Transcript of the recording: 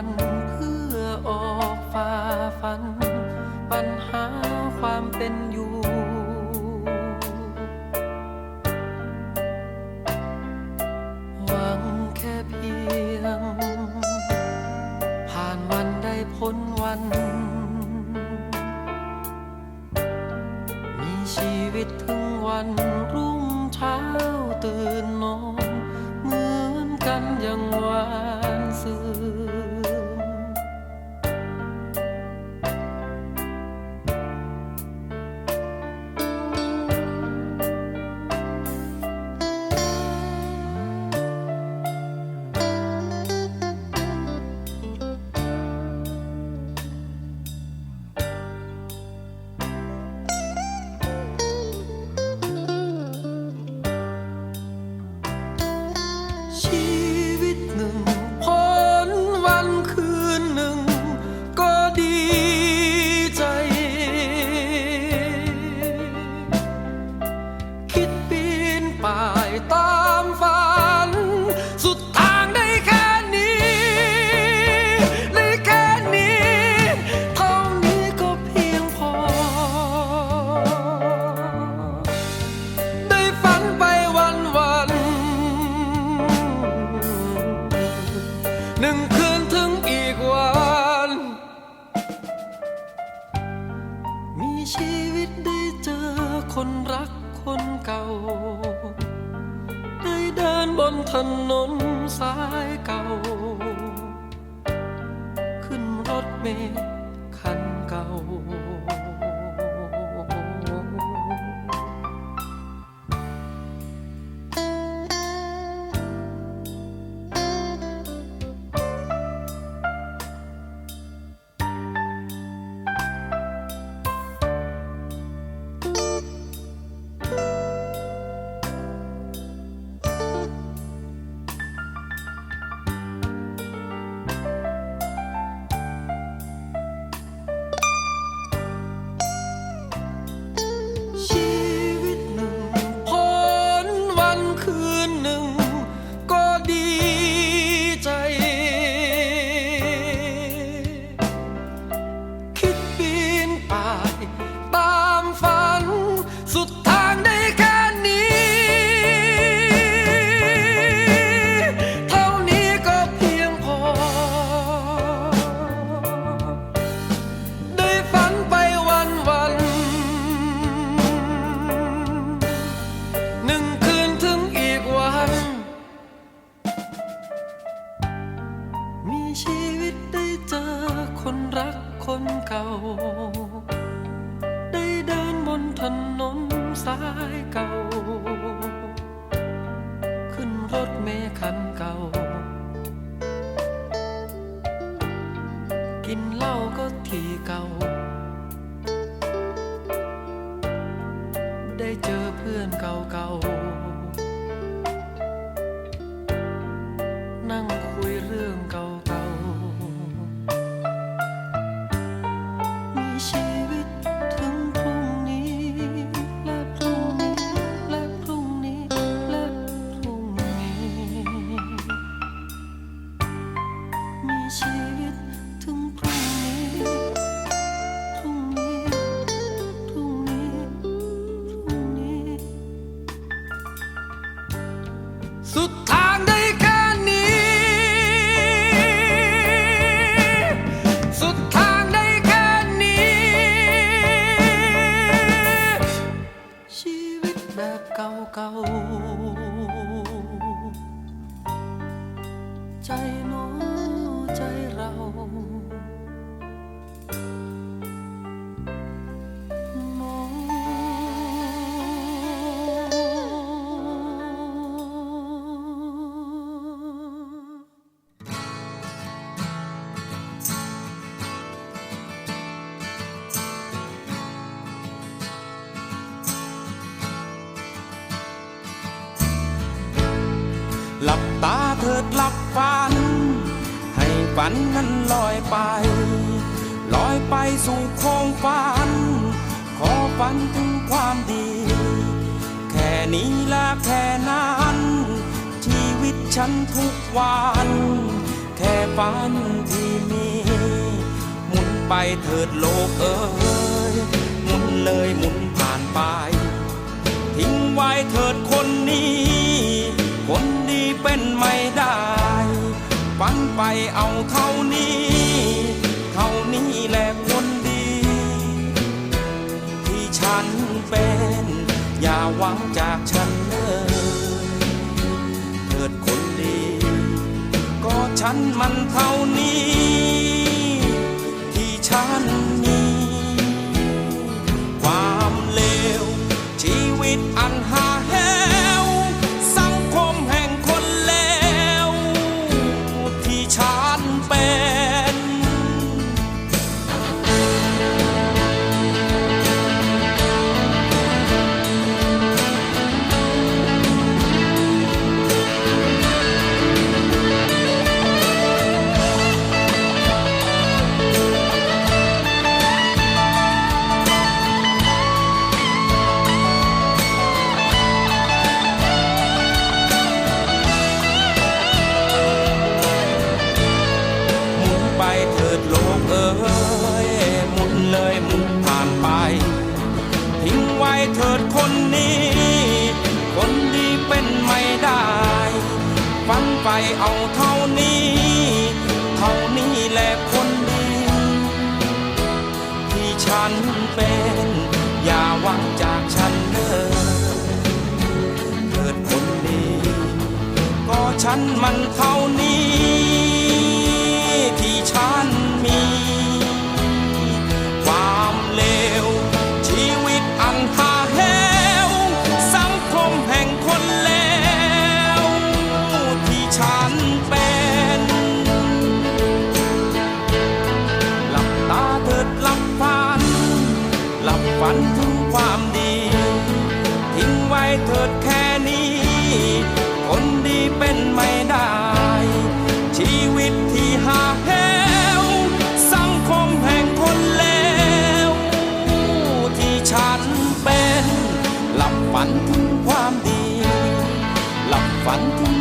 ันเพื่อออกฝ่าฟัน ปัญหาความเป็นอยู่ หวังแค่เพียง ผ่านวันได้พ้นวัน มีชีวิตถึงวันรุ่งเช้าตื่นนอน เหมือนกันย่างวานซืน คนรักคนเก่า ได้เดินบนถนนสายเก่า ขึ้นรถเมล์ายเก่า ขึ้นรถเมคันเก่า กินเหล้าก็ทีเก่า ได้เจอเพื่อนเก่าเก่า สุดทางได้แค่นี้ สุดทางได้แค่นี้ ชีวิตแบบเก่าๆ หลับตาเถิดหลับฝัน ให้ฝันนั้นลอยไป ลอยไปสู่โคงฝัน ขอฝันถึงความดี แค่นี้และแค่นั้น ชีวิตฉันทุกวัน แค่ฝันที่มี หมุนไปเถิดโลกเอ้ยหมุนเลยหมุนผ่านไป ทิ้งไว้เถิดคนนี้ เป็นไม่ได้ ฝันไปเอาเท่านี้ เท่านี้แหละคนดี ที่ฉันเป็น อย่าหวังจากฉันเลยเถิดคนดี ก็ฉันมันเท่านี้ ที่ฉันมี ความเลวชีวิตอัน ฉันเป็น อย่าหวังจากฉันเลยเกิดคนดี ก็ฉันมันเท่านี้ ฝันถึงความดี ทิ้งไว้เถิดแค่นี้ คนดีเป็นไม่ได้ ชีวิตที่หาแหวสังคมแห่งคนเลวที่ฉันเป็น หลับฝันถึงความดี หลับฝันถึง